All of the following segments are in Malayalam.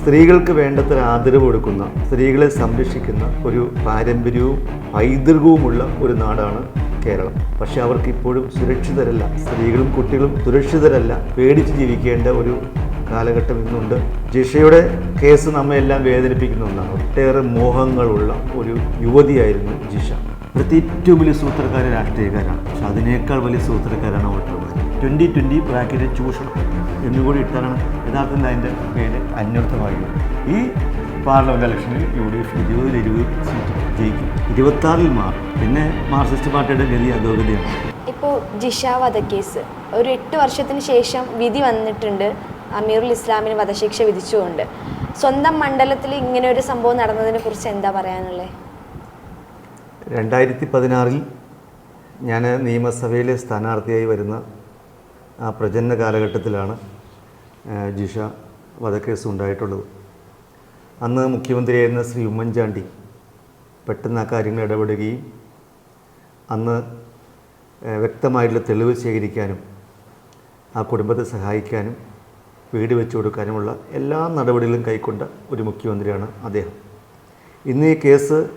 സ്ത്രീകൾക്ക് വേണ്ടത്ര ആദരവ് കൊടുക്കുന്ന സ്ത്രീകളെ സംരക്ഷിക്കുന്ന ഒരു പാരമ്പര്യവും പൈതൃകവുമുള്ള ഒരു നാടാണ് കേരളം. പക്ഷെ അവർക്ക് ഇപ്പോഴും സുരക്ഷിതരല്ല സ്ത്രീകളും കുട്ടികളും സുരക്ഷിതരല്ല പേടിച്ച് ജീവിക്കേണ്ട ഒരു കാലഘട്ടം ഇന്നുണ്ട്. ജിഷയുടെ കേസ് നമ്മയെല്ലാം വേദനിപ്പിക്കുന്ന ഒന്നാണ്. ഒട്ടേറെ മോഹങ്ങളുള്ള ഒരു യുവതിയായിരുന്നു ജിഷ. ഇവിടുത്തെ ഏറ്റവും വലിയ സൂത്രക്കാരൻ രാഷ്ട്രീയക്കാരാണ്. പക്ഷെ അതിനേക്കാൾ വലിയ സൂത്രക്കാരാണ് വോട്ടർമാർ ട്വന്റി ട്വന്റി ബ്രാക്കറ്റ് ചൂഷണം എന്നുകൂടി ഇട്ടാണ് യഥാർത്ഥത്തിൽ അതിന്റെ പേര് അന്വർത്ഥമായി ഈ പാർലമെന്റ് ഇലക്ഷനിൽ യു ഡി എഫ് ഇരുപതിൽ ഇരുപത് സീറ്റ് ജയിക്കും. ഇരുപത്താറിൽ മാറും. പിന്നെ മാർക്സിസ്റ്റ് പാർട്ടിയുടെ ഗതി അധോഗതിയാണ്. ഇപ്പോൾ ജിഷ വധക്കേസ്. ഒരു എട്ട് വർഷത്തിന് ശേഷം വിധി വന്നിട്ടുണ്ട്. അമീറുൽ ഇസ്ലാമിന് വധശിക്ഷ വിധിച്ചുകൊണ്ട്. സ്വന്തം മണ്ഡലത്തിൽ ഇങ്ങനെ ഒരു സംഭവം നടന്നതിനെ കുറിച്ച് എന്താ പറയാനുള്ളത് രണ്ടായിരത്തി പതിനാറിൽ ഞാൻ നിയമസഭയിലെ സ്ഥാനാർത്ഥിയായി വരുന്ന ആ പ്രചരണ കാലഘട്ടത്തിലാണ് ജിഷ വധക്കേസ് ഉണ്ടായിട്ടുള്ളത് അന്ന് മുഖ്യമന്ത്രിയായിരുന്ന ശ്രീ ഉമ്മൻചാണ്ടി പെട്ടെന്ന് ആ കാര്യങ്ങൾ ഇടപെടുകയും അന്ന് വ്യക്തമായിട്ടുള്ള തെളിവ് ശേഖരിക്കാനും ആ കുടുംബത്തെ സഹായിക്കാനും വീട് വെച്ചു കൊടുക്കാനുമുള്ള എല്ലാ നടപടികളും കൈക്കൊണ്ട ഒരു മുഖ്യമന്ത്രിയാണ് അദ്ദേഹം. ഇന്ന് ഈ കേസ്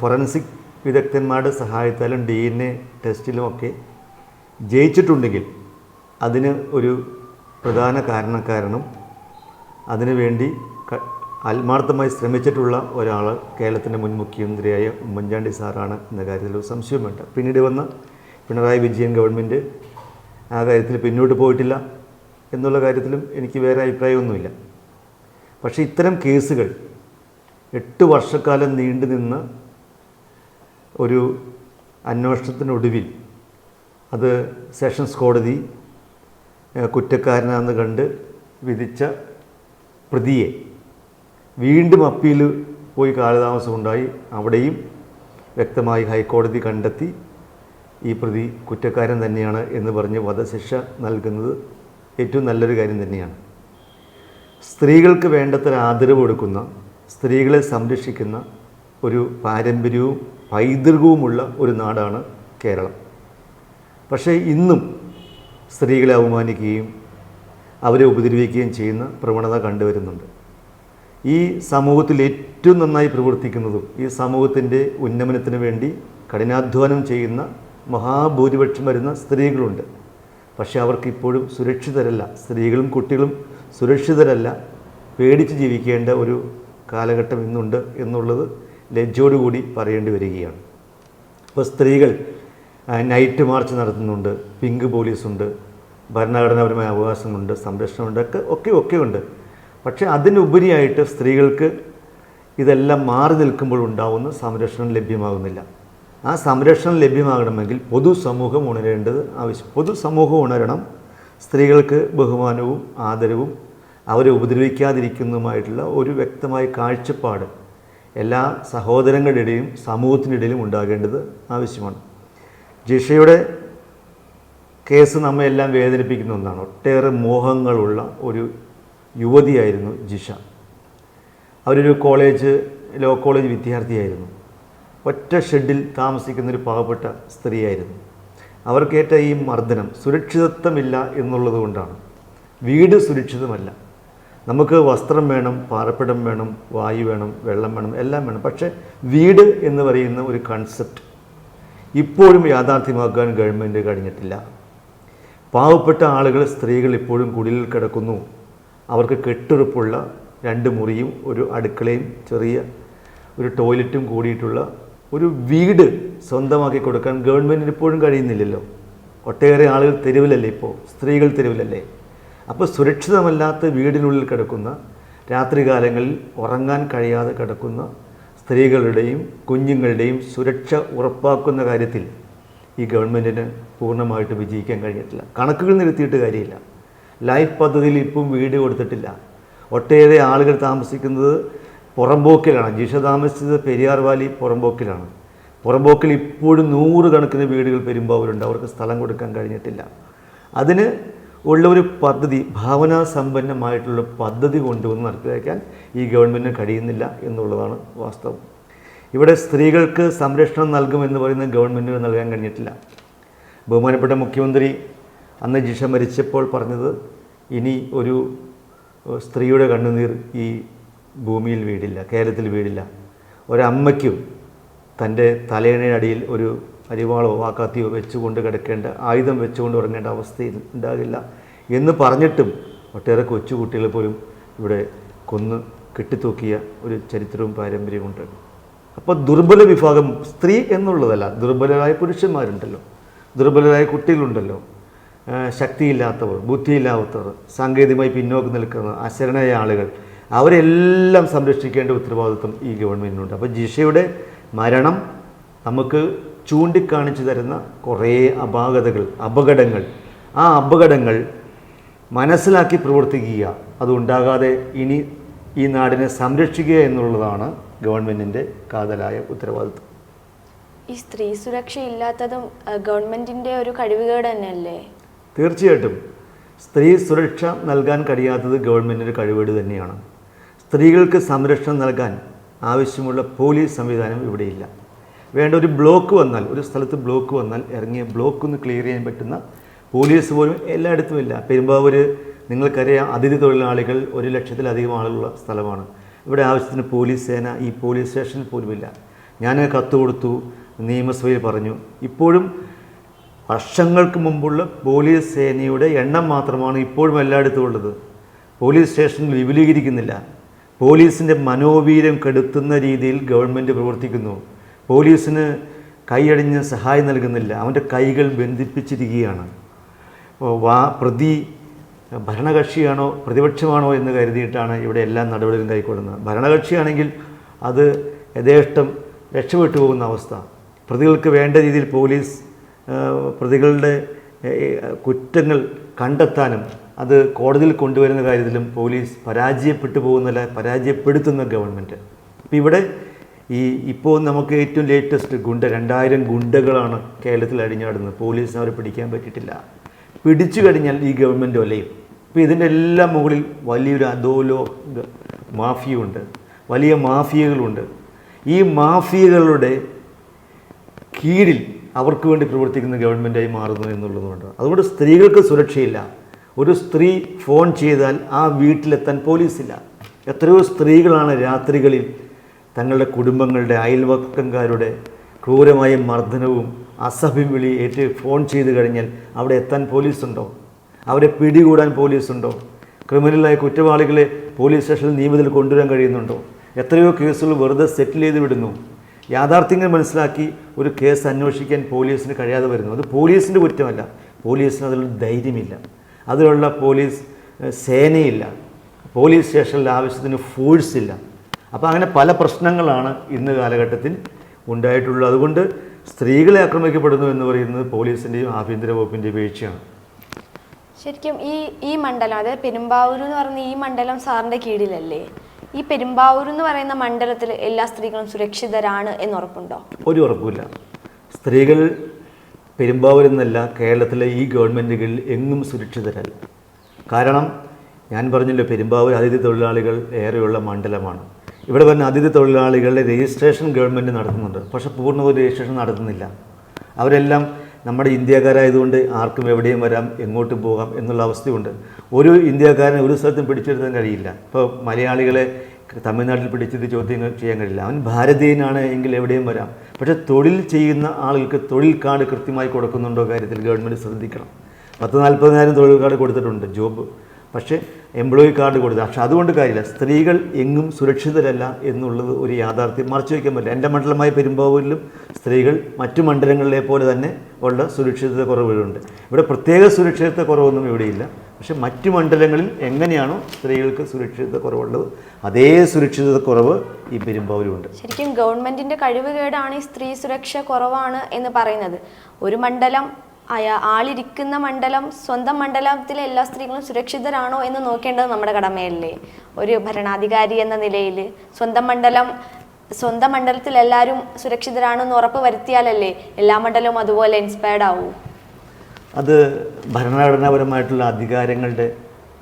ഫൊറൻസിക് വിദഗ്ധന്മാരുടെ സഹായത്താലും ഡി എൻ എ ടെസ്റ്റിലുമൊക്കെ ജയിച്ചിട്ടുണ്ടെങ്കിൽ അതിന് ഒരു പ്രധാന കാരണക്കാരനും അതിനുവേണ്ടി ആത്മാർത്ഥമായി ശ്രമിച്ചിട്ടുള്ള ഒരാൾ കേരളത്തിന്റെ മുൻ മുഖ്യമന്ത്രിയായ ഉമ്മൻചാണ്ടി സാറാണ് എന്ന കാര്യത്തിൽ ഒരു സംശയം വേണ്ട പിന്നീട് വന്ന പിണറായി വിജയൻ ഗവൺമെന്റ് ആ കാര്യത്തിൽ പിന്നോട്ട് പോയിട്ടില്ല എന്നുള്ള കാര്യത്തിലും എനിക്ക് വേറെ അഭിപ്രായമൊന്നുമില്ല. പക്ഷേ ഇത്തരം കേസുകൾ എട്ട് വർഷക്കാലം നീണ്ടു നിന്ന് ഒരു അന്വേഷണത്തിനൊടുവിൽ അത് സെഷൻസ് കോടതി കുറ്റക്കാരനാണെന്ന് കണ്ട് വിധിച്ച പ്രതിയെ വീണ്ടും അപ്പീൽ പോയി കാലതാമസമുണ്ടായി അവിടെയും വ്യക്തമായി ഹൈക്കോടതി കണ്ടെത്തി ഈ പ്രതി കുറ്റക്കാരൻ തന്നെയാണ് എന്ന് പറഞ്ഞ് വധശിക്ഷ നൽകുന്നത് ഏറ്റവും നല്ലൊരു കാര്യം തന്നെയാണ്. സ്ത്രീകൾക്ക് വേണ്ടത്ര ആദരവ് കൊടുക്കുന്ന സ്ത്രീകളെ സംരക്ഷിക്കുന്ന ഒരു പാരമ്പര്യവും പൈതൃകവുമുള്ള ഒരു നാടാണ് കേരളം. പക്ഷേ ഇന്നും സ്ത്രീകളെ അപമാനിക്കുകയും അവരെ ഉപദ്രവിക്കുകയും ചെയ്യുന്ന പ്രവണത കണ്ടുവരുന്നുണ്ട്. ഈ സമൂഹത്തിൽ ഏറ്റവും നന്നായി പ്രവർത്തിക്കുന്നതും ഈ സമൂഹത്തിന്റെ ഉന്നമനത്തിന് വേണ്ടി കഠിനാധ്വാനം ചെയ്യുന്ന മഹാഭൂരിപക്ഷം വരുന്ന സ്ത്രീകളുണ്ട്. പക്ഷേ അവർക്ക് ഇപ്പോഴും സുരക്ഷിതരല്ല സ്ത്രീകളും കുട്ടികളും സുരക്ഷിതരല്ല പേടിച്ച് ജീവിക്കേണ്ട ഒരു കാലഘട്ടം ഇന്നുണ്ട് എന്നുള്ളത് ലജ്ജോടുകൂടി പറയേണ്ടി വരികയാണ്. അപ്പോൾ സ്ത്രീകൾ നൈറ്റ് മാർച്ച് നടത്തുന്നുണ്ട്. പിങ്ക് പോലീസുണ്ട് ഭരണഘടനാപരമായ അവകാശമുണ്ട് സംരക്ഷണമുണ്ട്. ഒക്കെ ഒക്കെ ഒക്കെ ഉണ്ട്. പക്ഷേ അതിനുപരിയായിട്ട് സ്ത്രീകൾക്ക് ഇതെല്ലാം മാറി നിൽക്കുമ്പോൾ ഉണ്ടാവുന്ന സംരക്ഷണം ലഭ്യമാകുന്നില്ല. ആ സംരക്ഷണം ലഭ്യമാകണമെങ്കിൽ പൊതുസമൂഹം ഉണരേണ്ടത് ആവശ്യം. പൊതുസമൂഹം ഉണരണം സ്ത്രീകൾക്ക് ബഹുമാനവും ആദരവും അവരെ ഉപദ്രവിക്കാതിരിക്കുന്നതുമായിട്ടുള്ള ഒരു വ്യക്തമായ കാഴ്ചപ്പാട് എല്ലാ സഹോദരങ്ങളുടെ ഇടയിലും സമൂഹത്തിനിടയിലും ഉണ്ടാകേണ്ടത് ആവശ്യമാണ്. ജിഷയുടെ കേസ് നമ്മയെല്ലാം വേദനിപ്പിക്കുന്ന ഒന്നാണ്. ഒട്ടേറെ മോഹങ്ങളുള്ള ഒരു യുവതിയായിരുന്നു ജിഷ. അവരൊരു കോളേജ് ലോ കോളേജ് വിദ്യാർത്ഥിയായിരുന്നു. ഒറ്റ ഷെഡിൽ താമസിക്കുന്ന ഒരു പാവപ്പെട്ട സ്ത്രീയായിരുന്നു. അവർക്കേറ്റ ഈ മർദ്ദനം സുരക്ഷിതത്വമില്ല എന്നുള്ളത് കൊണ്ടാണ്. വീട് സുരക്ഷിതമല്ല. നമുക്ക് വസ്ത്രം വേണം പാറപ്പിടം വേണം വായു വേണം വെള്ളം വേണം എല്ലാം വേണം. പക്ഷേ വീട് എന്ന് പറയുന്ന ഒരു കൺസെപ്റ്റ് ഇപ്പോഴും യാഥാർത്ഥ്യമാക്കാൻ ഗവൺമെന്റ് കഴിഞ്ഞിട്ടില്ല. പാവപ്പെട്ട ആളുകൾ സ്ത്രീകൾ ഇപ്പോഴും കുടിലിൽ കിടക്കുന്നു. അവർക്ക് കെട്ടുറപ്പുള്ള രണ്ട് മുറിയും ഒരു അടുക്കളയും ചെറിയ ഒരു ടോയ്ലറ്റും കൂടിയിട്ടുള്ള ഒരു വീട് സ്വന്തമാക്കി കൊടുക്കാൻ ഗവൺമെന്റിന് ഇപ്പോഴും കഴിയുന്നില്ലല്ലോ. ഒട്ടേറെ ആളുകൾ തെരുവിലല്ലേ ഇപ്പോൾ സ്ത്രീകൾ തെരുവിലല്ലേ? അപ്പോൾ സുരക്ഷിതമല്ലാത്ത വീടിനുള്ളിൽ കിടക്കുന്ന രാത്രികാലങ്ങളിൽ ഉറങ്ങാൻ കഴിയാതെ കിടക്കുന്ന സ്ത്രീകളുടെയും കുഞ്ഞുങ്ങളുടെയും സുരക്ഷ ഉറപ്പാക്കുന്ന കാര്യത്തിൽ ഈ ഗവൺമെന്റിന് പൂർണമായിട്ട് വിജയിക്കാൻ കഴിഞ്ഞിട്ടില്ല. കണക്കുകൾ നിരത്തിയിട്ട് കാര്യമില്ല. ലൈഫ് പദ്ധതിയിൽ ഇപ്പം വീട് കൊടുത്തിട്ടില്ല. ഒട്ടേറെ ആളുകൾ താമസിക്കുന്നത് പുറമ്പോക്കിലാണ് ജിഷ താമസിച്ചത് പെരിയാർ വാലി പുറമ്പോക്കിലാണ് പുറമ്പോക്കിൽ ഇപ്പോഴും നൂറുകണക്കിന് വീടുകൾ പെരുമ്പാവൂരുണ്ട്. അവർക്ക് സ്ഥലം കൊടുക്കാൻ കഴിഞ്ഞിട്ടില്ല. അതിന് ഉള്ള ഒരു പദ്ധതി ഭാവനാ സമ്പന്നമായിട്ടുള്ള പദ്ധതി കൊണ്ടുവന്ന് നടപ്പിലാക്കാൻ ഈ ഗവൺമെന്റിന് കഴിയുന്നില്ല എന്നുള്ളതാണ് വാസ്തവം. ഇവിടെ സ്ത്രീകൾക്ക് സംരക്ഷണം നൽകുമെന്ന് പറയുന്ന ഗവൺമെന്റിന് നൽകാൻ കഴിഞ്ഞിട്ടില്ല. ബഹുമാനപ്പെട്ട മുഖ്യമന്ത്രി അന്ന് ജിഷ മരിച്ചപ്പോൾ പറഞ്ഞത് ഇനി ഒരു സ്ത്രീയുടെ കണ്ണുനീർ ഈ ഭൂമിയിൽ വീടില്ല കേരളത്തിൽ വീടില്ല. ഒരമ്മയ്ക്കും തന്റെ അടിയിൽ ഒരു അരിവാളോ വാക്കാത്തിയോ വെച്ചുകൊണ്ട് കിടക്കേണ്ട ആയുധം വെച്ചുകൊണ്ട് ഉറങ്ങേണ്ട അവസ്ഥയിൽ ഉണ്ടാകില്ല എന്ന് പറഞ്ഞിട്ടും ഒട്ടേറെ കൊച്ചുകുട്ടികളെ പോലും ഇവിടെ കൊന്ന് കെട്ടിത്തൂക്കിയ ഒരു ചരിത്രവും പാരമ്പര്യവും ഉണ്ട്. അപ്പോൾ ദുർബല വിഭാഗം സ്ത്രീ എന്നുള്ളതല്ല ദുർബലരായ പുരുഷന്മാരുണ്ടല്ലോ ദുർബലരായ കുട്ടികളുണ്ടല്ലോ. ശക്തിയില്ലാത്തവർ ബുദ്ധിയില്ലാത്തവർ സാങ്കേതികമായി പിന്നോക്കം നിൽക്കുന്ന അശരണയായ ആളുകൾ അവരെല്ലാം സംരക്ഷിക്കേണ്ട ഉത്തരവാദിത്വം ഈ ഗവൺമെന്റിനുണ്ട് അപ്പോൾ ജിഷയുടെ മരണം നമുക്ക് ചൂണ്ടിക്കാണിച്ചു തരുന്ന കുറേ അപാകതകൾ അപകടങ്ങൾ. ആ അപകടങ്ങൾ മനസ്സിലാക്കി പ്രവർത്തിക്കുക. അതുണ്ടാകാതെ ഇനി ഈ നാടിനെ സംരക്ഷിക്കുക എന്നുള്ളതാണ് ഗവൺമെന്റിന്റെ കാതലായ ഉത്തരവാദിത്വം. ഈ സ്ത്രീ സുരക്ഷ ഇല്ലാത്തതും ഗവൺമെന്റിന്റെ ഗവൺമെന്റിന്റെ ഒരു കഴിവുകേട് തന്നെയല്ലേ? തീർച്ചയായിട്ടും. സ്ത്രീ സുരക്ഷ നൽകാൻ കഴിയാത്തത് ഗവൺമെന്റിന്റെ കഴിവേട് തന്നെയാണ്. സ്ത്രീകൾക്ക് സംരക്ഷണം നൽകാൻ ആവശ്യമുള്ള പോലീസ് സംവിധാനം ഇവിടെയില്ല. വേണ്ട ഒരു ബ്ലോക്ക് വന്നാൽ ഒരു സ്ഥലത്ത് ബ്ലോക്ക് വന്നാൽ ഇറങ്ങിയ ബ്ലോക്ക് ഒന്ന് ക്ലിയർ ചെയ്യാൻ പറ്റുന്ന പോലീസ് പോലും എല്ലായിടത്തും ഇല്ല. പെരുമ്പാവൂർ നിങ്ങൾക്കറിയാം അതിഥി തൊഴിലാളികൾ ഒരു ലക്ഷത്തിലധികം ആളുള്ള സ്ഥലമാണ്. ഇവിടെ ആവശ്യത്തിന് പോലീസ് സേന ഈ പോലീസ് സ്റ്റേഷനിൽ പോലുമില്ല ഞാൻ കത്ത് കൊടുത്തു നിയമസഭയിൽ പറഞ്ഞു. ഇപ്പോഴും വർഷങ്ങൾക്ക് മുമ്പുള്ള പോലീസ് സേനയുടെ എണ്ണം മാത്രമാണ് ഇപ്പോഴും എല്ലായിടത്തും ഉള്ളത്. പോലീസ് സ്റ്റേഷനിൽ വിപുലീകരിക്കുന്നില്ല. പോലീസിന്റെ മനോവീര്യം കെടുത്തുന്ന രീതിയിൽ ഗവൺമെന്റ് പ്രവർത്തിക്കുന്നു. പോലീസിന് കൈയടിഞ്ഞ് സഹായം നൽകുന്നില്ല. അവന്റെ കൈകൾ ബന്ധിപ്പിച്ചിരിക്കുകയാണ്. വാ പ്രതി ഭരണകക്ഷിയാണോ പ്രതിപക്ഷമാണോ എന്ന് കരുതിയിട്ടാണ് ഇവിടെ എല്ലാ നടപടികളും കൈക്കൊള്ളുന്നത്. ഭരണകക്ഷിയാണെങ്കിൽ അത് യഥേഷ്ടം രക്ഷപ്പെട്ടു പോകുന്ന അവസ്ഥ. പ്രതികൾക്ക് വേണ്ട രീതിയിൽ പോലീസ് പ്രതികളുടെ കുറ്റങ്ങൾ കണ്ടെത്താനും അത് കോടതിയിൽ കൊണ്ടുവരുന്ന കാര്യത്തിലും പോലീസ് പരാജയപ്പെട്ടു പോകുന്നില്ല പരാജയപ്പെടുത്തുന്ന ഗവൺമെന്റ്. അപ്പോൾ ഇവിടെ ഈ ഇപ്പോൾ നമുക്ക് ഏറ്റവും ലേറ്റസ്റ്റ് ഗുണ്ട രണ്ടായിരം ഗുണ്ടകളാണ് കേരളത്തിൽ അടിഞ്ഞാടുന്നത്. പോലീസിന് അവരെ പിടിക്കാൻ പറ്റിയിട്ടില്ല. പിടിച്ചു കഴിഞ്ഞാൽ ഈ ഗവൺമെന്റ് ഒലയും. ഇപ്പോൾ ഇതിന്റെ എല്ലാം മുകളിൽ വലിയൊരു അധോലോ മാഫിയുണ്ട്. വലിയ മാഫിയകളുണ്ട്. ഈ മാഫിയകളുടെ കീഴിൽ അവർക്ക് വേണ്ടി പ്രവർത്തിക്കുന്ന ഗവൺമെന്റായി മാറുന്നു എന്നുള്ളതുകൊണ്ട്. അതുകൊണ്ട് സ്ത്രീകൾക്ക് സുരക്ഷയില്ല. ഒരു സ്ത്രീ ഫോൺ ചെയ്താൽ ആ വീട്ടിലെത്താൻ പോലീസില്ല. എത്രയോ സ്ത്രീകളാണ് രാത്രികളിൽ തങ്ങളുടെ കുടുംബങ്ങളുടെ അയൽവക്കംകാരുടെ ക്രൂരമായ മർദ്ദനവും അസഭ്യം വിളി ഏറ്റ് ഫോൺ ചെയ്ത് കഴിഞ്ഞാൽ അവിടെ എത്താൻ പോലീസുണ്ടോ? അവരെ പിടികൂടാൻ പോലീസുണ്ടോ? ക്രിമിനലായ കുറ്റവാളികളെ പോലീസ് സ്റ്റേഷനിൽ നിയമത്തിൽ കൊണ്ടുവരാൻ കഴിയുന്നുണ്ടോ? എത്രയോ കേസുകൾ വെറുതെ സെറ്റിൽ ചെയ്ത് വിടുന്നു. യാഥാർത്ഥ്യങ്ങൾ മനസ്സിലാക്കി ഒരു കേസ് അന്വേഷിക്കാൻ പോലീസിന് കഴിയാതെ വരുന്നു. അത് പോലീസിന്റെ കുറ്റമല്ല. പോലീസിന് അതിലുള്ള ധൈര്യമില്ല. അതിലുള്ള പോലീസ് സേനയില്ല. പോലീസ് സ്റ്റേഷനിൽ ആവശ്യത്തിന് ഫോഴ്സ് ഇല്ല. അപ്പോൾ അങ്ങനെ പല പ്രശ്നങ്ങളാണ് ഇന്ന് കാലഘട്ടത്തിൽ ഉണ്ടായിട്ടുള്ളത്. അതുകൊണ്ട് സ്ത്രീകളെ ആക്രമിക്കപ്പെടുന്നു എന്ന് പറയുന്നത് പോലീസിന്റെയും ആഭ്യന്തര വകുപ്പിന്റെയും വീഴ്ചയാണ് ശരിക്കും ഈ ഈ മണ്ഡലം അതായത് പെരുമ്പാവൂർ എന്ന് പറയുന്ന ഈ മണ്ഡലം സാറിന്റെ കീഴിലല്ലേ? ഈ പെരുമ്പാവൂർ എന്ന് പറയുന്ന മണ്ഡലത്തിൽ എല്ലാ സ്ത്രീകളും സുരക്ഷിതരാണ് എന്ന് ഉറപ്പുണ്ടോ ഒരു ഉറപ്പില്ല സ്ത്രീകൾ പെരുമ്പാവൂർ എന്നല്ല കേരളത്തിലെ ഈ ഗവൺമെന്റുകളിൽ എങ്ങും സുരക്ഷിതരല്ല. കാരണം ഞാൻ പറഞ്ഞല്ലോ പെരുമ്പാവൂർ അതിഥി തൊഴിലാളികൾ ഏറെയുള്ള മണ്ഡലമാണ്. ഇവിടെ വരുന്ന അതിഥി തൊഴിലാളികളുടെ രജിസ്ട്രേഷൻ ഗവൺമെന്റ് നടത്തുന്നുണ്ട്. പക്ഷെ പൂർണ ഒരു രജിസ്ട്രേഷൻ നടത്തുന്നില്ല. അവരെല്ലാം നമ്മുടെ ഇന്ത്യക്കാരായതുകൊണ്ട് ആർക്കും എവിടെയും വരാം എങ്ങോട്ട് പോകാം എന്നുള്ള അവസ്ഥയുണ്ട്. ഒരു ഇന്ത്യക്കാരനെ ഒരു സ്ഥലത്തും പിടിച്ചെടുത്താൻ കഴിയില്ല. ഇപ്പോൾ മലയാളികളെ തമിഴ്നാട്ടിൽ പിടിച്ചിട്ട് ചോദ്യം ചെയ്യാൻ കഴിയില്ല. അവൻ ഭാരതീയനാണ് എങ്കിൽ എവിടെയും വരാം. പക്ഷേ തൊഴിൽ ചെയ്യുന്ന ആളുകൾക്ക് തൊഴിൽ കാർഡ് കൃത്യമായി കൊടുക്കുന്നുണ്ടോ കാര്യത്തിൽ ഗവൺമെന്റ് ശ്രദ്ധിക്കണം. പത്ത് നാൽപ്പതിനായിരം തൊഴിൽ കാർഡ് കൊടുത്തിട്ടുണ്ട് ജോബ്. പക്ഷേ എംപ്ലോയി കാർഡ് കൊടുത്തു പക്ഷെ അതുകൊണ്ട് കാര്യമില്ല. സ്ത്രീകൾ എങ്ങും സുരക്ഷിതരല്ല എന്നുള്ളത് ഒരു യാഥാർത്ഥ്യം. മറച്ചു വയ്ക്കാൻ പറ്റില്ല. എന്റെ മണ്ഡലമായ പെരുമ്പാവൂരിലും സ്ത്രീകൾ മറ്റു മണ്ഡലങ്ങളിലെ പോലെ തന്നെ ഉള്ള സുരക്ഷിതത്വ കുറവുകളുണ്ട്. ഇവിടെ പ്രത്യേക സുരക്ഷിതത്വ കുറവൊന്നും ഇവിടെയില്ല. പക്ഷെ മറ്റു മണ്ഡലങ്ങളിൽ എങ്ങനെയാണോ സ്ത്രീകൾക്ക് സുരക്ഷിതത്വ കുറവുള്ളത് അതേ സുരക്ഷിതത്വ കുറവ് ഈ പെരുമ്പാവൂരുമുണ്ട്. ശരിക്കും ഗവൺമെന്റിന്റെ കഴിവുകേടാണ് ഈ സ്ത്രീ സുരക്ഷ കുറവാണ് എന്ന് പറയുന്നത്. ഒരു മണ്ഡലം അയാ ആളിരിക്കുന്ന മണ്ഡലം സ്വന്തം മണ്ഡലത്തിലെ എല്ലാ സ്ത്രീകളും സുരക്ഷിതരാണോ എന്ന് നോക്കേണ്ടത് നമ്മുടെ കടമയല്ലേ? ഒരു ഭരണാധികാരി എന്ന നിലയിൽ സ്വന്തം മണ്ഡലം സ്വന്തം മണ്ഡലത്തിൽ എല്ലാവരും സുരക്ഷിതരാണെന്ന് ഉറപ്പ് വരുത്തിയാലല്ലേ എല്ലാ മണ്ഡലവും അതുപോലെ ഇൻസ്പയർഡ് ആവൂ? അത് ഭരണഘടനാപരമായിട്ടുള്ള അധികാരങ്ങളുടെ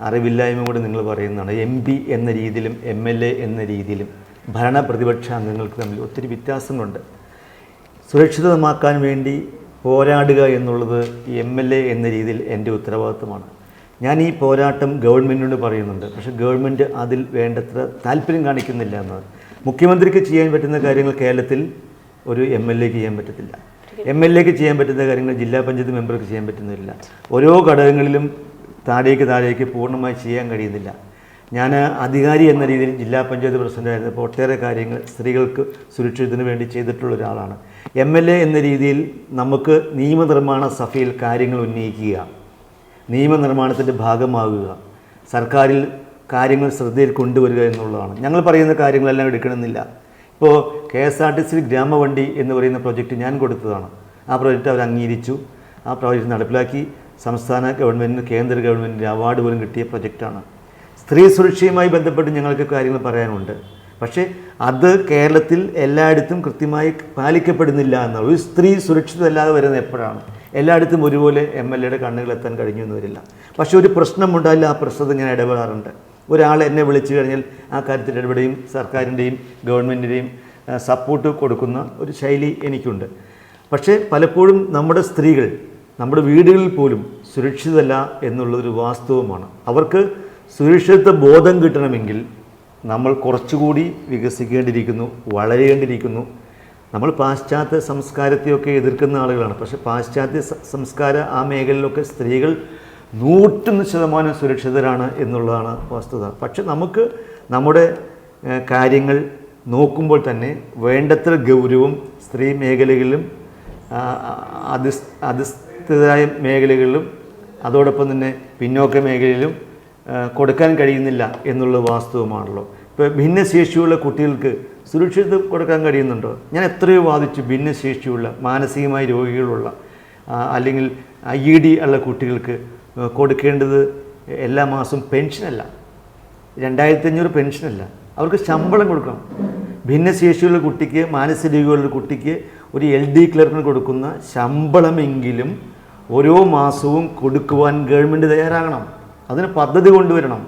അറിവില്ലായ്മ കൂടി നിങ്ങൾ പറയുന്നതാണ്. എം പി എന്ന രീതിയിലും എം എൽ എ എന്ന രീതിയിലും ഭരണ പ്രതിപക്ഷ അംഗങ്ങൾക്ക് തമ്മിൽ ഒത്തിരി വ്യത്യാസങ്ങളുണ്ട്. സുരക്ഷിതമാക്കാൻ വേണ്ടി പോരാടുക എന്നുള്ളത് എം എൽ എ എന്ന രീതിയിൽ എന്റെ ഉത്തരവാദിത്വമാണ് ഞാൻ ഈ പോരാട്ടം ഗവൺമെന്റിനോട് പറയുന്നുണ്ട്. പക്ഷേ ഗവൺമെന്റ് അതിൽ വേണ്ടത്ര താല്പര്യം കാണിക്കുന്നില്ല എന്നത് മുഖ്യമന്ത്രിക്ക് ചെയ്യാൻ പറ്റുന്ന കാര്യങ്ങൾ കേരളത്തിൽ ഒരു എം എൽ എക്ക് ചെയ്യാൻ പറ്റത്തില്ല. എം എൽ എക്ക് ചെയ്യാൻ പറ്റുന്ന കാര്യങ്ങൾ ജില്ലാ പഞ്ചായത്ത് മെമ്പർക്ക് ചെയ്യാൻ പറ്റുന്നില്ല. ഓരോ ഘടകങ്ങളിലും താഴേക്ക് താഴേക്ക് പൂർണമായി ചെയ്യാൻ കഴിയുന്നില്ല. ഞാൻ അധികാരി എന്ന രീതിയിൽ ജില്ലാ പഞ്ചായത്ത് പ്രസിഡന്റായിരുന്നപ്പോൾ ഒട്ടേറെ കാര്യങ്ങൾ സ്ത്രീകൾക്ക് സുരക്ഷിതത്തിന് വേണ്ടി ചെയ്തിട്ടുള്ള ഒരാളാണ്. എം എൽ എ എന്ന രീതിയിൽ നമുക്ക് നിയമനിർമ്മാണ സഭയിൽ കാര്യങ്ങൾ ഉന്നയിക്കുക നിയമനിർമ്മാണത്തിന്റെ ഭാഗമാകുക സർക്കാരിൽ കാര്യങ്ങൾ ശ്രദ്ധയിൽ കൊണ്ടുവരിക എന്നുള്ളതാണ്. ഞങ്ങൾ പറയുന്ന കാര്യങ്ങളെല്ലാം എടുക്കണമെന്നില്ല. ഇപ്പോൾ K S R T C ഗ്രാമവണ്ടി എന്ന് പറയുന്ന പ്രൊജക്റ്റ് ഞാൻ കൊടുത്തതാണ്. ആ പ്രൊജക്റ്റ് അവർ അംഗീകരിച്ചു. ആ പ്രൊജക്റ്റ് നടപ്പിലാക്കി. സംസ്ഥാന ഗവൺമെന്റിന് കേന്ദ്ര ഗവൺമെന്റിന്റെ അവാർഡ് പോലും കിട്ടിയ പ്രൊജക്റ്റാണ് സ്ത്രീ സുരക്ഷയുമായി ബന്ധപ്പെട്ട് ഞങ്ങൾക്ക് കാര്യങ്ങൾ പറയാനുണ്ട്. പക്ഷേ അത് കേരളത്തിൽ എല്ലായിടത്തും കൃത്യമായി പാലിക്കപ്പെടുന്നില്ല എന്നുള്ള ഒരു സ്ത്രീ സുരക്ഷിതമല്ലാതെ വരുന്നത് എപ്പോഴാണ്? എല്ലായിടത്തും ഒരുപോലെ എം എൽ എയുടെ കണ്ണുകൾ എത്താൻ കഴിഞ്ഞു എന്ന് വരില്ല. പക്ഷേ ഒരു പ്രശ്നമുണ്ടായാലും ആ പ്രശ്നത്തിൽ ഞാൻ ഇടപെടാറുണ്ട്. ഒരാൾ എന്നെ വിളിച്ചു കഴിഞ്ഞാൽ ആ കാര്യത്തിൽ ഇടപെടുകയും സർക്കാരിന്റെയും ഗവൺമെന്റിന്റെയും സപ്പോർട്ട് കൊടുക്കുന്ന ഒരു ശൈലി എനിക്കുണ്ട്. പക്ഷേ പലപ്പോഴും നമ്മുടെ സ്ത്രീകൾ നമ്മുടെ വീടുകളിൽ പോലും സുരക്ഷിതല്ല എന്നുള്ളൊരു വാസ്തവമാണ്. അവർക്ക് സുരക്ഷിതത്വ ബോധം കിട്ടണമെങ്കിൽ നമ്മൾ കുറച്ചുകൂടി വികസിക്കേണ്ടിയിരിക്കുന്നു വളരേണ്ടിയിരിക്കുന്നു. നമ്മൾ പാശ്ചാത്യ സംസ്കാരത്തെയൊക്കെ എതിർക്കുന്ന ആളുകളാണ്. പക്ഷേ പാശ്ചാത്യ സംസ്കാര ആ മേഖലയിലൊക്കെ സ്ത്രീകൾ നൂറ്റൊന്ന് ശതമാനം സുരക്ഷിതരാണ് എന്നുള്ളതാണ് വസ്തുത. പക്ഷെ നമുക്ക് നമ്മുടെ കാര്യങ്ങൾ നോക്കുമ്പോൾ തന്നെ വേണ്ടത്ര ഗൗരവം സ്ത്രീ മേഖലകളിലും അധിസ്ഥിതരായ മേഖലകളിലും അതോടൊപ്പം തന്നെ പിന്നോക്ക മേഖലയിലും കൊടുക്കാൻ കഴിയുന്നില്ല എന്നുള്ള വാസ്തവമാണല്ലോ. ഇപ്പോൾ ഭിന്നശേഷിയുള്ള കുട്ടികൾക്ക് സുരക്ഷിതത്വം കൊടുക്കാൻ കഴിയുന്നുണ്ടോ? ഞാൻ എത്രയോ വാദിച്ചു ഭിന്നശേഷിയുള്ള മാനസികമായ രോഗികളുള്ള അല്ലെങ്കിൽ ഐ ഇ ഡി ഉള്ള കുട്ടികൾക്ക് കൊടുക്കേണ്ടത് എല്ലാ മാസവും പെൻഷനല്ല. രണ്ടായിരത്തി അഞ്ഞൂറ് പെൻഷനല്ല. അവർക്ക് ശമ്പളം കൊടുക്കണം. ഭിന്നശേഷിയുള്ള കുട്ടിക്ക് മാനസിക രോഗികളുള്ള കുട്ടിക്ക് ഒരു എൽ ഡി ക്ലർക്കിന് കൊടുക്കുന്ന ശമ്പളമെങ്കിലും ഓരോ മാസവും കൊടുക്കുവാൻ ഗവൺമെന്റ് തയ്യാറാകണം. അതിന് പദ്ധതി കൊണ്ടുവരണം.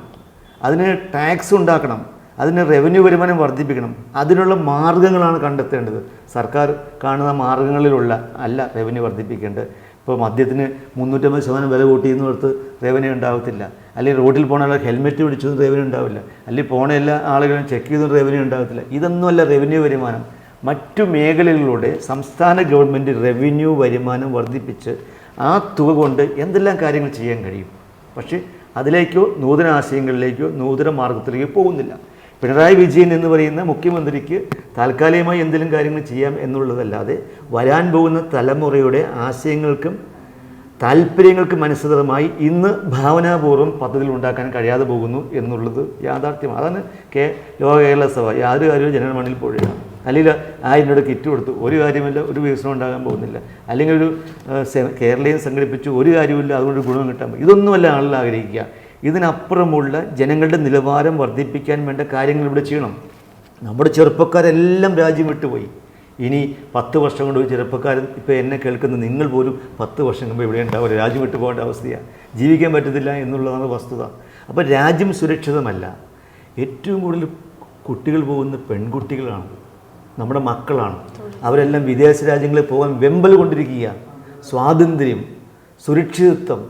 അതിന് ടാക്സ് ഉണ്ടാക്കണം. അതിന് റവന്യൂ വരുമാനം വർദ്ധിപ്പിക്കണം. അതിനുള്ള മാർഗങ്ങളാണ് കണ്ടെത്തേണ്ടത്. സർക്കാർ കാണുന്ന മാർഗങ്ങളിലുള്ള അല്ല റവന്യൂ വർദ്ധിപ്പിക്കേണ്ടത്. ഇപ്പോൾ മദ്യത്തിന് മുന്നൂറ്റമ്പത് ശതമാനം വില കൂട്ടിയെന്ന് ഓർത്ത് റവന്യൂ ഉണ്ടാവത്തില്ല. അല്ലെങ്കിൽ റോഡിൽ പോണ ആൾ ഹെൽമെറ്റ് പിടിച്ചതും റവന്യൂ ഉണ്ടാവില്ല. അല്ലെങ്കിൽ പോണ എല്ലാ ആളുകളും ചെക്ക് ചെയ്തും റവന്യൂ ഉണ്ടാകത്തില്ല ഇതൊന്നുമല്ല റവന്യൂ വരുമാനം. മറ്റു മേഖലകളിലൂടെ സംസ്ഥാന ഗവൺമെന്റ് റവന്യൂ വരുമാനം വർദ്ധിപ്പിച്ച് ആ തുക കൊണ്ട് എന്തെല്ലാം കാര്യങ്ങൾ ചെയ്യാൻ കഴിയും? പക്ഷേ അതിലേക്കോ നൂതന ആശയങ്ങളിലേക്കോ നൂതന മാർഗത്തിലേക്കോ പോകുന്നില്ല. പിണറായി വിജയൻ എന്ന് പറയുന്ന മുഖ്യമന്ത്രിക്ക് താൽക്കാലികമായി എന്തെങ്കിലും കാര്യങ്ങൾ ചെയ്യാം എന്നുള്ളതല്ലാതെ വരാൻ പോകുന്ന തലമുറയുടെ ആശയങ്ങൾക്കും താല്പര്യങ്ങൾക്ക് അനുസൃതമായി ഇന്ന് ഭാവനാപൂർവം പദ്ധതികൾ ഉണ്ടാക്കാൻ കഴിയാതെ പോകുന്നു എന്നുള്ളത് യാഥാർത്ഥ്യമാണ്. അതാണ് കേ ലോക കേരള സഭ. യാതൊരു കാര്യവും ജനറൽ മണ്ണിൽ പോഴുക അല്ലെങ്കിൽ ആ രൂപയുടെ കിറ്റ് കൊടുത്തു. ഒരു കാര്യമില്ല ഒരു വികസനം ഉണ്ടാകാൻ പോകുന്നില്ല. അല്ലെങ്കിൽ ഒരു കേരളീയം സംഘടിപ്പിച്ചു ഒരു കാര്യമില്ല അതുകൊണ്ട് ഗുണം കിട്ടാൻ ഇതൊന്നുമല്ല ആളുകൾ ആഗ്രഹിക്കുക. ഇതിനപ്പുറമുള്ള ജനങ്ങളുടെ നിലവാരം വർദ്ധിപ്പിക്കാൻ വേണ്ട കാര്യങ്ങൾ ഇവിടെ ചെയ്യണം. നമ്മുടെ ചെറുപ്പക്കാരെല്ലാം രാജ്യം വിട്ടുപോയി. ഇനി പത്ത് വർഷം കൊണ്ട് ചെറുപ്പക്കാരൻ ഇപ്പോൾ എന്നെ കേൾക്കുന്ന നിങ്ങൾ പോലും പത്ത് വർഷം മുമ്പ് ഇവിടെ ഉണ്ടാവില്ല രാജ്യം വിട്ടു പോകേണ്ട അവസ്ഥയാണ്. ജീവിക്കാൻ പറ്റത്തില്ല എന്നുള്ളതാണ് വസ്തുത. അപ്പോൾ രാജ്യം സുരക്ഷിതമല്ല. ഏറ്റവും കൂടുതൽ കുട്ടികൾ പോകുന്ന പെൺകുട്ടികളാണ്. നമ്മുടെ മക്കളാണ്. അവരെല്ലാം വിദേശ രാജ്യങ്ങളിൽ പോകാൻ വെമ്പൽ കൊണ്ടിരിക്കുക. സ്വാതന്ത്ര്യം സുരക്ഷിതത്വം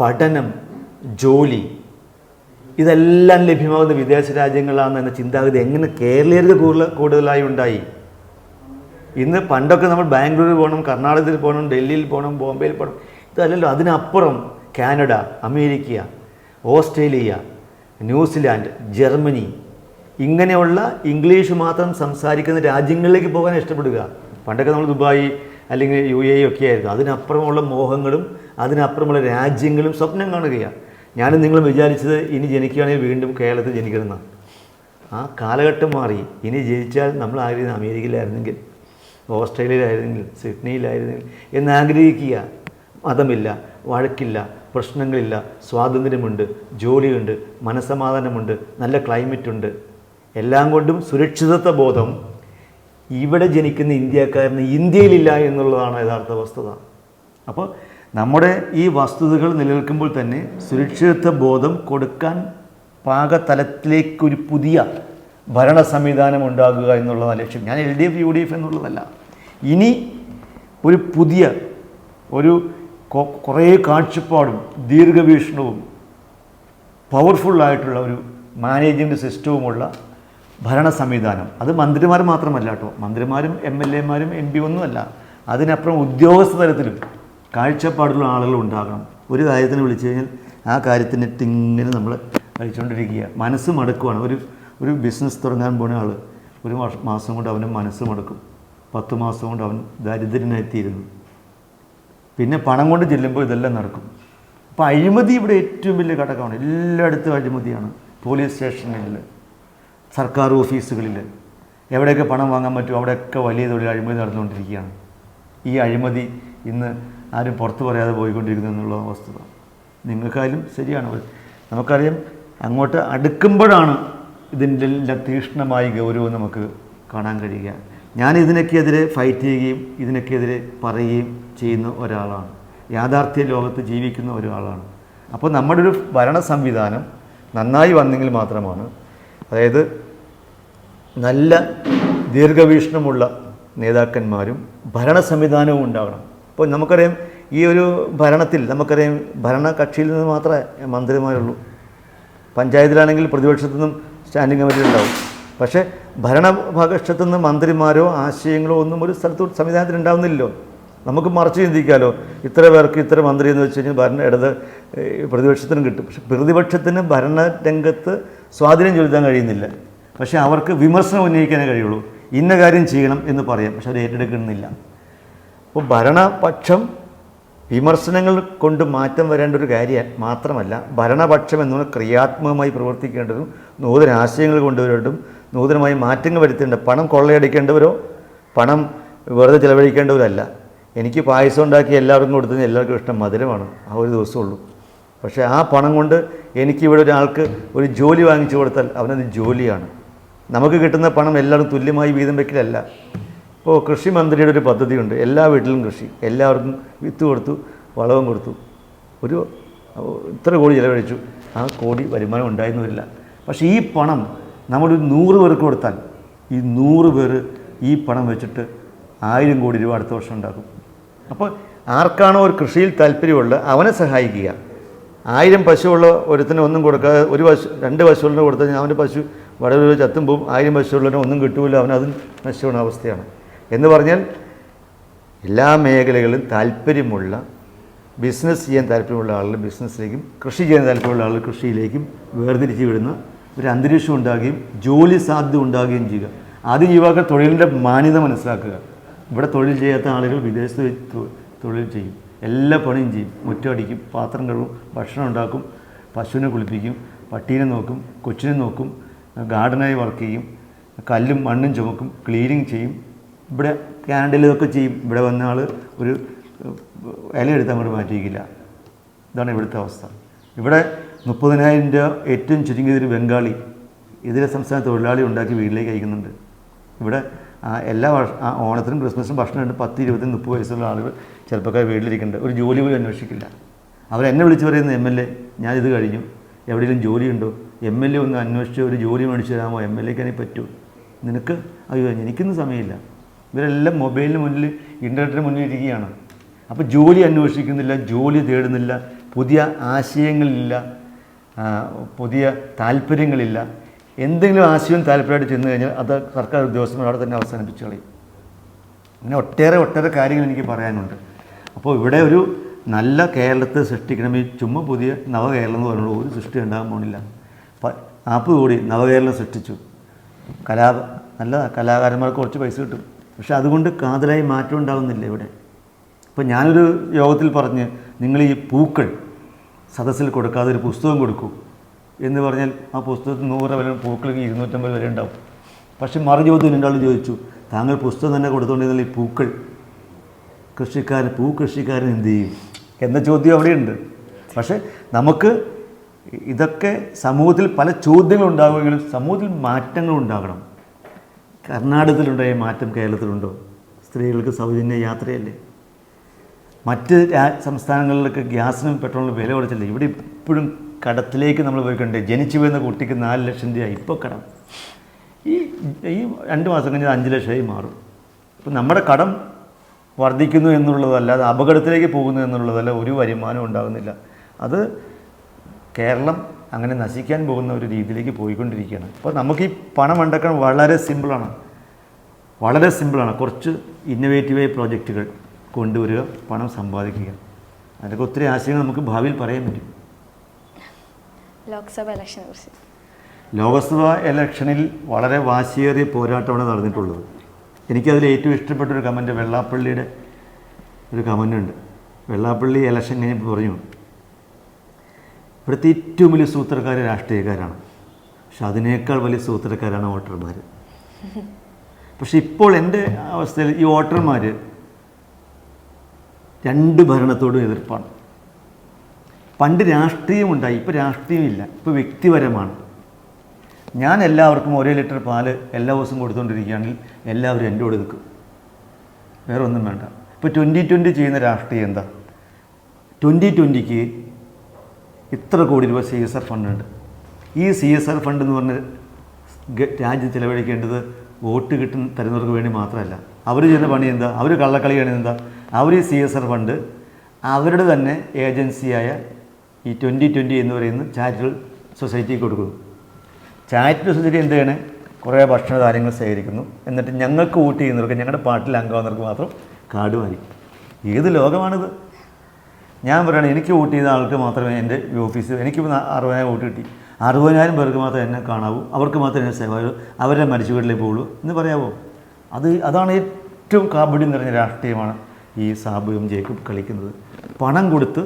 പഠനം ജോലി ഇതെല്ലാം ലഭ്യമാകുന്ന വിദേശ രാജ്യങ്ങളാണ് എന്ന ചിന്താഗതി എങ്ങനെ കേരളീയർക്ക് കൂടുതൽ കൂടുതലായി ഉണ്ടായി? ഇന്ന് പണ്ടൊക്കെ നമ്മൾ ബാംഗ്ലൂരിൽ പോകണം കർണാടകത്തിൽ പോകണം ഡൽഹിയിൽ പോകണം ബോംബെയിൽ പോകണം. ഇതല്ലല്ലോ അതിനപ്പുറം Canada America Australia New Zealand Germany ഇങ്ങനെയുള്ള ഇംഗ്ലീഷ് മാത്രം സംസാരിക്കുന്ന രാജ്യങ്ങളിലേക്ക് പോകാൻ ഇഷ്ടപ്പെടുക. പണ്ടൊക്കെ നമ്മൾ ദുബായി അല്ലെങ്കിൽ യു എ ഒക്കെ ആയിരുന്നു. അതിനപ്പുറമുള്ള മോഹങ്ങളും അതിനപ്പുറമുള്ള രാജ്യങ്ങളും സ്വപ്നം കാണുകയാണ് ഞാനും നിങ്ങളും വിചാരിച്ചത് ഇനി ജനിക്കുകയാണെങ്കിൽ വീണ്ടും കേരളത്തിൽ ജനിക്കണം ആ കാലഘട്ടം മാറി. ഇനി ജനിച്ചാൽ നമ്മൾ ആഗ്രഹിക്കുന്ന അമേരിക്കയിലായിരുന്നെങ്കിൽ ഓസ്ട്രേലിയയിലായിരുന്നെങ്കിൽ സിഡ്നിയിലായിരുന്നെങ്കിൽ എന്ന് ആഗ്രഹിക്കുക. മതമില്ല വഴക്കില്ല പ്രശ്നങ്ങളില്ല സ്വാതന്ത്ര്യമുണ്ട് ജോലിയുണ്ട് മനസ്സമാധാനമുണ്ട് നല്ല ക്ലൈമറ്റ് ഉണ്ട് എല്ലാം കൊണ്ടും സുരക്ഷിതത്വ ബോധം ഇവിടെ ജനിക്കുന്ന ഇന്ത്യക്കാരന് ഇന്ത്യയിലില്ല എന്നുള്ളതാണ് യഥാർത്ഥ വസ്തുത. അപ്പോൾ നമ്മുടെ ഈ വസ്തുതകൾ നിലനിൽക്കുമ്പോൾ തന്നെ സുരക്ഷിതത്വ ബോധം കൊടുക്കാൻ പാകതലത്തിലേക്കൊരു പുതിയ ഭരണ സംവിധാനം ഉണ്ടാകുക എന്നുള്ളതാണ് ലക്ഷ്യം. ഞാൻ L D F U D F എന്നുള്ളതല്ല. ഇനി ഒരു പുതിയ ഒരു കുറേ കാഴ്ചപ്പാടും ദീർഘവീക്ഷണവും പവർഫുള്ളായിട്ടുള്ള ഒരു മാനേജ്മെന്റ് സിസ്റ്റവുമുള്ള ഭരണ സംവിധാനം. അത് മന്ത്രിമാർ മാത്രമല്ല കേട്ടോ. മന്ത്രിമാരും എം എൽ എമാരും എം പി ഒന്നുമല്ല അതിനപ്പുറം ഉദ്യോഗസ്ഥ തലത്തിലും കാഴ്ചപ്പാടുള്ള ആളുകൾ ഉണ്ടാകണം. ഒരു കാര്യത്തിന് വിളിച്ചു കഴിഞ്ഞാൽ ആ കാര്യത്തിന് ഇങ്ങനെ നമ്മൾ കഴിച്ചുകൊണ്ടിരിക്കുക മനസ്സ് മടുക്കുവാണ്. ഒരു ഒരു ബിസിനസ് തുടങ്ങാൻ പോണ ആൾ ഒരു മാസം കൊണ്ട് അവന്റെ മനസ്സ് മടുക്കും. പത്ത് മാസം കൊണ്ട് അവൻ ദരിദ്രനായിത്തീരുന്നു. പിന്നെ പണം കൊണ്ട് ചെല്ലുമ്പോൾ ഇതെല്ലാം നടക്കും. അപ്പോൾ അഴിമതി ഇവിടെ ഏറ്റവും വലിയ ഘടകമാണ്. എല്ലായിടത്തും അഴിമതിയാണ്. പോലീസ് സ്റ്റേഷനുകളിൽ സർക്കാർ ഓഫീസുകളിൽ എവിടെയൊക്കെ പണം വാങ്ങാൻ പറ്റുമോ അവിടെയൊക്കെ വലിയ തോതിൽ അഴിമതി നടന്നുകൊണ്ടിരിക്കുകയാണ്. ഈ അഴിമതി ഇന്ന് ആരും പുറത്തു പറയാതെ പോയിക്കൊണ്ടിരിക്കുന്നു എന്നുള്ള വസ്തുത. നിങ്ങൾക്കായാലും ശരിയാണ്. നമുക്കറിയാം അങ്ങോട്ട് അടുക്കുമ്പോഴാണ് ഇതിന്റെ എല്ലാം തീക്ഷ്ണമായി ഗൗരവം നമുക്ക് കാണാൻ കഴിയുക. ഞാൻ ഇതിനൊക്കെതിരെ ഫൈറ്റ് ചെയ്യുകയും ഇതിനൊക്കെതിരെ പറയുകയും ചെയ്യുന്ന ഒരാളാണ്. യാഥാർത്ഥ്യ ലോകത്ത് ജീവിക്കുന്ന ഒരാളാണ്. അപ്പോൾ നമ്മുടെ ഒരു ഭരണ സംവിധാനം നന്നായി വന്നെങ്കിൽ മാത്രമാണ് അതായത് നല്ല ദീർഘവീക്ഷണമുള്ള നേതാക്കന്മാരും ഭരണ സംവിധാനവും ഉണ്ടാകണം ഇപ്പോൾ നമുക്കറിയാം ഈ ഒരു ഭരണത്തിൽ നമുക്കറിയാം ഭരണകക്ഷിയിൽ നിന്ന് മാത്രമേ മന്ത്രിമാരുള്ളൂ. പഞ്ചായത്തിലാണെങ്കിൽ പ്രതിപക്ഷത്തു നിന്നും സ്റ്റാൻഡിംഗ് കമ്മിറ്റി ഉണ്ടാവും. പക്ഷേ ഭരണപക്ഷത്തു നിന്ന് മന്ത്രിമാരോ ആശയങ്ങളോ ഒന്നും ഒരു സ്ഥലത്ത് സംവിധാനത്തിൽ ഉണ്ടാവുന്നില്ലല്ലോ. നമുക്ക് മറച്ചു ചിന്തിക്കാമല്ലോ ഇത്ര പേർക്ക് ഇത്ര മന്ത്രി എന്ന് വെച്ച് കഴിഞ്ഞാൽ ഭരണ ഇടത് പ്രതിപക്ഷത്തിനും കിട്ടും. പക്ഷെ പ്രതിപക്ഷത്തിന് ഭരണരംഗത്ത് സ്വാധീനം ചെലുത്താൻ കഴിയുന്നില്ല. പക്ഷേ അവർക്ക് വിമർശനം ഉന്നയിക്കാനേ കഴിയുള്ളൂ. ഇന്ന കാര്യം ചെയ്യണം എന്ന് പറയാം പക്ഷെ അവർ ഏറ്റെടുക്കുന്നില്ല. അപ്പോൾ ഭരണപക്ഷം വിമർശനങ്ങൾ കൊണ്ട് മാറ്റം വരേണ്ട ഒരു കാര്യം മാത്രമല്ല ഭരണപക്ഷം എന്നുള്ള ക്രിയാത്മകമായി പ്രവർത്തിക്കേണ്ടതും നൂതന ആശയങ്ങൾ കൊണ്ടുവരേണ്ടതും നൂതനമായി മാറ്റങ്ങൾ വരുത്തേണ്ട പണം കൊള്ളയടിക്കേണ്ടവരോ പണം വെറുതെ ചിലവഴിക്കേണ്ടവരല്ല. എനിക്ക് പായസം ഉണ്ടാക്കി എല്ലാവർക്കും കൊടുത്തത് എല്ലാവർക്കും ഇഷ്ടം മധുരമാണ് ആ ഒരു ദിവസമുള്ളൂ പക്ഷേ ആ പണം കൊണ്ട് എനിക്കിവിടെ ഒരാൾക്ക് ഒരു ജോലി വാങ്ങിച്ചു കൊടുത്താൽ അവനത് ജോലിയാണ്. നമുക്ക് കിട്ടുന്ന പണം എല്ലാവരും തുല്യമായി വീതം വയ്ക്കലല്ല ഇപ്പോൾ കൃഷി മന്ത്രിയുടെ ഒരു പദ്ധതിയുണ്ട്. എല്ലാ വീട്ടിലും കൃഷി. എല്ലാവർക്കും വിത്ത് കൊടുത്തു വളവും കൊടുത്തു. ഒരു ഇത്ര കോടി ചിലവഴിച്ചു. ആ കോടി വരുമാനം ഉണ്ടായെന്ന് വരില്ല. പക്ഷേ ഈ പണം നമ്മളൊരു നൂറ് പേർക്ക് കൊടുത്താൽ ഈ നൂറ് പേര് ഈ പണം വെച്ചിട്ട് ആയിരം കോടി രൂപ അടുത്ത വർഷം ഉണ്ടാക്കും. അപ്പോൾ ആർക്കാണോ ഒരു കൃഷിയിൽ താല്പര്യമുള്ളത് അവനെ സഹായിക്കുക. ആയിരം പശുവുള്ള ഒരുത്തിന് ഒന്നും കൊടുക്കാതെ ഒരു പശു രണ്ട് പശുവിനെ കൊടുത്താൽ അവന്റെ പശു വളരെ ചത്തുമ്പോൾ ആയിരം പശുവുള്ളതിന് ഒന്നും കിട്ടൂല അവൻ അതും അവസ്ഥയാണ്. എന്ന് പറഞ്ഞാൽ എല്ലാ മേഖലകളിലും താല്പര്യമുള്ള ബിസിനസ് ചെയ്യാൻ താല്പര്യമുള്ള ആളുകൾ ബിസിനസ്സിലേക്കും കൃഷി ചെയ്യാൻ താല്പര്യമുള്ള ആളുകൾ കൃഷിയിലേക്കും വേർതിരിച്ച് വിടുന്ന ഒരു അന്തരീക്ഷം ഉണ്ടാകുകയും ജോലി സാധ്യത ഉണ്ടാകുകയും ചെയ്യുക. ആദ്യം യുവാക്കൾ തൊഴിലിന്റെ മാന്യത മനസ്സിലാക്കുക. ഇവിടെ തൊഴിൽ ചെയ്യാത്ത ആളുകൾ വിദേശത്ത് തൊഴിൽ ചെയ്യും. എല്ലാ പണിയും ചെയ്യും. മുറ്റടിക്കും പാത്രം കഴുകും ഭക്ഷണം ഉണ്ടാക്കും പശുവിനെ കുളിപ്പിക്കും പട്ടീനെ നോക്കും കൊച്ചിനെ നോക്കും ഗാർഡനായി വർക്ക് ചെയ്യും കല്ലും മണ്ണും ചുമക്കും ക്ലീനിങ് ചെയ്യും ഇവിടെ ക്യാൻഡിലൊക്കെ ചെയ്യും. ഇവിടെ വന്ന ആൾ ഒരു ഇല എടുത്ത് അങ്ങോട്ട് മാറ്റിയിരിക്കില്ല. ഇതാണ് ഇവിടുത്തെ അവസ്ഥ. ഇവിടെ മുപ്പതിനായിരം രൂപ ഏറ്റവും ചുരുങ്ങിയതൊരു ബംഗാളി ഇതര സംസ്ഥാന തൊഴിലാളി ഉണ്ടാക്കി വീട്ടിലേക്ക് അയക്കുന്നുണ്ട്. ഇവിടെ എല്ലാ ഓണത്തിനും ക്രിസ്മസിനും ഭക്ഷണം ഉണ്ട്. പത്ത് ഇരുപത്തി മുപ്പത് വയസ്സുള്ള ആളുകൾ ചെറുപ്പക്കാർ വീട്ടിലിരിക്കുന്നുണ്ട്. ഒരു ജോലി പോലും അന്വേഷിക്കില്ല. അവരെന്നെ വിളിച്ച് പറയുന്ന എം എൽ എ ഞാനിത് കഴിഞ്ഞു. എവിടെയെങ്കിലും ജോലിയുണ്ടോ? എം എൽ എ ഒന്ന് അന്വേഷിച്ച് ഒരു ജോലി മേടിച്ചു തരാമോ? എം എൽ എക്കാനേ പറ്റൂ. നിനക്ക്? അയ്യോ എനിക്കൊന്നും സമയമില്ല. ഇവരെല്ലാം മൊബൈലിന് മുന്നിൽ ഇന്റർനെറ്റിന് മുന്നിൽ ഇരിക്കുകയാണ്. അപ്പോൾ ജോലി അന്വേഷിക്കുന്നില്ല ജോലി തേടുന്നില്ല പുതിയ ആശയങ്ങളില്ല പുതിയ താല്പര്യങ്ങളില്ല. എന്തെങ്കിലും ആശയവും താല്പര്യമായിട്ട് ചെന്ന് കഴിഞ്ഞാൽ അത് സർക്കാർ ഉദ്യോഗസ്ഥന്മാർ അവിടെ തന്നെ അവസാനിപ്പിച്ചു കളയും. അങ്ങനെ ഒട്ടേറെ ഒട്ടേറെ കാര്യങ്ങൾ എനിക്ക് പറയാനുണ്ട്. അപ്പോൾ ഇവിടെ ഒരു നല്ല കേരളത്തെ സൃഷ്ടിക്കണമെങ്കിൽ ചുമ്മാ പുതിയ നവകേരളം എന്ന് പറയുന്നത് ഒരു സൃഷ്ടി ഉണ്ടാകാൻ പോണില്ല. ആപ്പ് കോടി നവകേരളം സൃഷ്ടിച്ചു. കലാ നല്ല കലാകാരന്മാർക്ക് കുറച്ച് പൈസ കിട്ടും. പക്ഷെ അതുകൊണ്ട് കാതലായി മാറ്റം ഉണ്ടാകുന്നില്ല ഇവിടെ. ഇപ്പം ഞാനൊരു യോഗത്തിൽ പറഞ്ഞ് നിങ്ങൾ ഈ പൂക്കൾ സദസ്സിൽ കൊടുക്കാതെ ഒരു പുസ്തകം കൊടുക്കൂ എന്ന് പറഞ്ഞാൽ ആ പുസ്തകത്തിൽ നൂറ് വില പൂക്കൾക്ക് ഇരുന്നൂറ്റമ്പത് വരെ ഉണ്ടാവും. പക്ഷെ മറു ചോദ്യം രണ്ടാൾ ചോദിച്ചു താങ്കൾ പുസ്തകം തന്നെ കൊടുത്തുകൊണ്ടിരുന്നാൽ ഈ പൂക്കൾ കൃഷിക്കാരൻ പൂ കൃഷിക്കാരൻ എന്ത് ചെയ്യും? എന്ന ചോദ്യം അവിടെയുണ്ട്. പക്ഷേ നമുക്ക് ഇതൊക്കെ സമൂഹത്തിൽ പല ചോദ്യങ്ങൾ ഉണ്ടാകുമെങ്കിലും സമൂഹത്തിൽ മാറ്റങ്ങൾ ഉണ്ടാകണം കർണാടകത്തിലുണ്ടായ മാറ്റം കേരളത്തിലുണ്ടോ? സ്ത്രീകൾക്ക് സൗജന്യ യാത്രയല്ലേ? മറ്റ് സംസ്ഥാനങ്ങളിലൊക്കെ ഗ്യാസിനും പെട്രോളിനും വില കുറച്ചില്ല? ഇവിടെ ഇപ്പോഴും കടത്തിലേക്ക് നമ്മൾ പോയിക്കൊണ്ട് ജനിച്ചു വീഴുന്ന കുട്ടിക്ക് നാല് ലക്ഷം രൂപ ഇപ്പോൾ കടം. ഈ ഈ രണ്ട് മാസം കഴിഞ്ഞാൽ അഞ്ച് ലക്ഷമായി മാറും. അപ്പം നമ്മുടെ കടം വർദ്ധിക്കുന്നു എന്നുള്ളതല്ല അത് അപകടത്തിലേക്ക് പോകുന്നു എന്നുള്ളതല്ല ഒരു വരുമാനം ഉണ്ടാകുന്നില്ല. അത് കേരളം അങ്ങനെ നശിക്കാൻ പോകുന്ന ഒരു രീതിയിലേക്ക് പോയിക്കൊണ്ടിരിക്കുകയാണ്. അപ്പോൾ നമുക്ക് ഈ പണം ഉണ്ടാക്കാൻ വളരെ സിമ്പിളാണ്. വളരെ സിമ്പിളാണ്. കുറച്ച് ഇന്നൊവേറ്റീവായ പ്രോജക്റ്റുകൾ കൊണ്ടുവരിക പണം സമ്പാദിക്കുക. അതിനൊക്കെ ഒത്തിരി ആശയങ്ങൾ നമുക്ക് ഭാവിയിൽ പറയാൻ പറ്റും. ലോക്സഭ ഇലക്ഷനെ കുറിച്ച്. ലോക്സഭാ ഇലക്ഷനിൽ വളരെ വാശിയേറിയ പോരാട്ടമാണ് നടന്നിട്ടുള്ളത്. എനിക്കതിൽ ഏറ്റവും ഇഷ്ടപ്പെട്ട ഒരു കമന്റ് വെള്ളാപ്പള്ളിയുടെ ഒരു കമന്റുണ്ട് വെള്ളാപ്പള്ളി ഇലക്ഷൻ കഴിഞ്ഞപ്പോൾ പറഞ്ഞു ഇവിടുത്തെ ഏറ്റവും വലിയ സൂത്രക്കാർ രാഷ്ട്രീയക്കാരാണ്. പക്ഷെ അതിനേക്കാൾ വലിയ സൂത്രക്കാരാണ് വോട്ടർമാർ പക്ഷെ ഇപ്പോൾ എന്റെ അവസ്ഥയിൽ ഈ വോട്ടർമാർ രണ്ട് ഭരണത്തോടും എതിർപ്പാണ്. പണ്ട് രാഷ്ട്രീയമുണ്ടായി ഇപ്പോൾ രാഷ്ട്രീയമില്ല ഇപ്പോൾ വ്യക്തിപരമാണ്. ഞാൻ എല്ലാവർക്കും ഒരേ ലിറ്റർ പാൽ എല്ലാ ദിവസവും കൊടുത്തുകൊണ്ടിരിക്കുകയാണെങ്കിൽ എല്ലാവരും എന്റെ കൂടെ നിൽക്കും. വേറെ ഒന്നും വേണ്ട. ഇപ്പോൾ ട്വന്റി ട്വന്റി ചെയ്യുന്ന രാഷ്ട്രീയം എന്താ? ട്വന്റി ട്വന്റിക്ക് ഇത്ര കോടി രൂപ സി എസ് ആർ ഫണ്ടുണ്ട് ഈ സി എസ് ആർ ഫണ്ട് എന്ന് പറഞ്ഞ രാജ്യം ചിലവഴിക്കേണ്ടത് വോട്ട് കിട്ടുന്ന തരുന്നവർക്ക് വേണ്ടി മാത്രമല്ല. അവർ ചെയ്യുന്ന പണി എന്താ? അവർ കള്ളക്കളി ചെയ്യുന്നത് എന്താ? അവർ ഈ സി എസ് ആർ ഫണ്ട് അവരുടെ തന്നെ ഏജൻസിയായ ഈ ട്വന്റി ട്വന്റി എന്ന് പറയുന്ന ചാരിറ്റബിൾ സൊസൈറ്റിക്ക് കൊടുക്കുന്നു. ചാരിറ്റബിൾ സുചരി എന്ത് ചെയ്യണേ കുറേ ഭക്ഷണ കാര്യങ്ങൾ ശേഖരിക്കുന്നു. എന്നിട്ട് ഞങ്ങൾക്ക് വോട്ട് ചെയ്യുന്നവർക്ക് ഞങ്ങളുടെ പാർട്ടിയിൽ അംഗമാകുന്നവർക്ക് മാത്രം കാർഡ് വാങ്ങിക്കും ഏത് ലോകമാണിത്? ഞാൻ പറയണേ എനിക്ക് വോട്ട് ചെയ്ത ആൾക്ക് മാത്രമേ എന്റെ ഓഫീസ് എനിക്ക് അറുപതിനായിരം വോട്ട് കിട്ടി. അറുപതിനായിരം പേർക്ക് മാത്രമേ എന്നെ കാണാവൂ. അവർക്ക് മാത്രമേ എന്നെ സേവ അവരുടെ മരിച്ചു വീട്ടിലേ പോകുള്ളൂ എന്ന് പറയാമോ അത് അതാണ് ഏറ്റവും കാബഡി നിറഞ്ഞ രാഷ്ട്രീയമാണ് ഈ സാബുവും ജേക്കബ് കളിക്കുന്നത്. പണം കൊടുത്ത്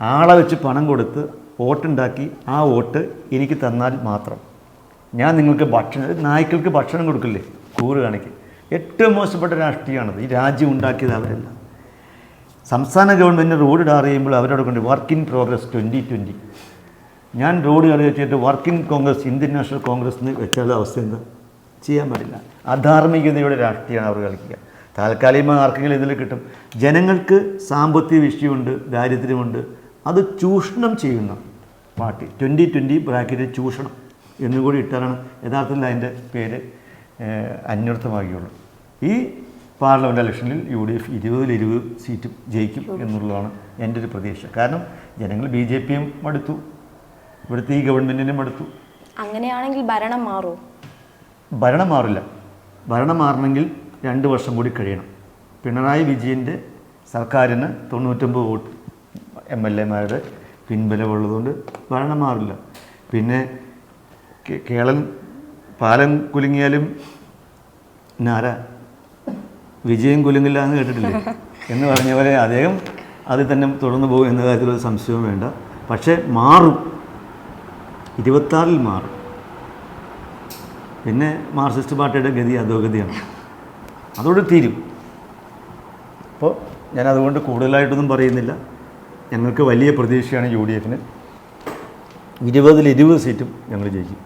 ആളെ വെച്ച് പണം കൊടുത്ത് വോട്ടുണ്ടാക്കി ആ വോട്ട് എനിക്ക് തന്നാൽ മാത്രം. ഞാൻ നിങ്ങൾക്ക് ഭക്ഷണം നായ്ക്കൾക്ക് ഭക്ഷണം കൊടുക്കില്ലേ? കൂറ് കാണിക്ക്. ഏറ്റവും മോശപ്പെട്ട രാഷ്ട്രീയമാണത്. ഈ രാജ്യം ഉണ്ടാക്കിയത് അവരല്ല. സംസ്ഥാന ഗവൺമെന്റ് റോഡ് ടാർ ചെയ്യുമ്പോൾ അവരോട് കൊണ്ട് work in progress twenty twenty ഞാൻ റോഡ് ടാർ വെച്ചിട്ട് വർക്ക് ഇൻ കോൺഗ്രസ് ഇന്ത്യൻ നാഷണൽ കോൺഗ്രസ് എന്ന് വെച്ചാൽ അവസ്ഥ എന്താ? ചെയ്യാൻ പറ്റില്ല അധാർമികതയുടെ രാഷ്ട്രീയമാണ് അവർ കളിക്കുക. താൽക്കാലികമായി ആർക്കെങ്കിലും ഇതിൽ കിട്ടും. ജനങ്ങൾക്ക് സാമ്പത്തിക വിഷയമുണ്ട് ദാരിദ്ര്യമുണ്ട് അത് ചൂഷണം ചെയ്യുന്ന പാർട്ടി. ട്വന്റി ട്വന്റി ബ്രാക്കറ്റ് ചൂഷണം എന്നുകൂടി ഇട്ടാലാണ് യഥാർത്ഥത്തിൽ അതിന്റെ പേര് അന്വർത്ഥമാക്കിയുള്ളൂ ഈ പാർലമെന്റ് ഇലക്ഷനിൽ യു ഡി എഫ് ഇരുപതിൽ ഇരുപത് സീറ്റ് ജയിക്കും എന്നുള്ളതാണ് എന്റെ ഒരു പ്രതീക്ഷ. കാരണം ജനങ്ങൾ ബി ജെ പിയും മടുത്തു. ഇവിടുത്തെ ഈ ഗവൺമെന്റിനും മടുത്തു. അങ്ങനെയാണെങ്കിൽ ഭരണം മാറുമോ ഭരണം മാറില്ല. ഭരണം മാറണമെങ്കിൽ രണ്ട് വർഷം കൂടി കഴിയണം. പിണറായി വിജയന്റെ സർക്കാരിന് തൊണ്ണൂറ്റൊമ്പത് വോട്ട്. എം എൽ എമാരുടെ പിൻബലമുള്ളതുകൊണ്ട് ഭരണം മാറില്ല. പിന്നെ കേളൻ പാലം കുലുങ്ങിയാലും നാര? വിജയം കുലുങ്ങില്ല എന്ന് കേട്ടിട്ടില്ലേ? എന്ന് പറഞ്ഞ പോലെ അദ്ദേഹം അതിൽ തന്നെ തുടർന്ന് പോകും എന്ന കാര്യത്തിലൊരു സംശയവും വേണ്ട. പക്ഷേ മാറും. ഇരുപത്താറിൽ മാറും. പിന്നെ മാർക്സിസ്റ്റ് പാർട്ടിയുടെ ഗതി അധോഗതിയാണ്. അതോടെ തീരും. അപ്പോൾ ഞാൻ അതുകൊണ്ട് കൂടുതലായിട്ടൊന്നും പറയുന്നില്ല. ഞങ്ങൾക്ക് വലിയ പ്രതീക്ഷയാണ് യു ഡി എഫിന്. ഇരുപതിൽ ഇരുപത് സീറ്റും ഞങ്ങൾ ജയിക്കും.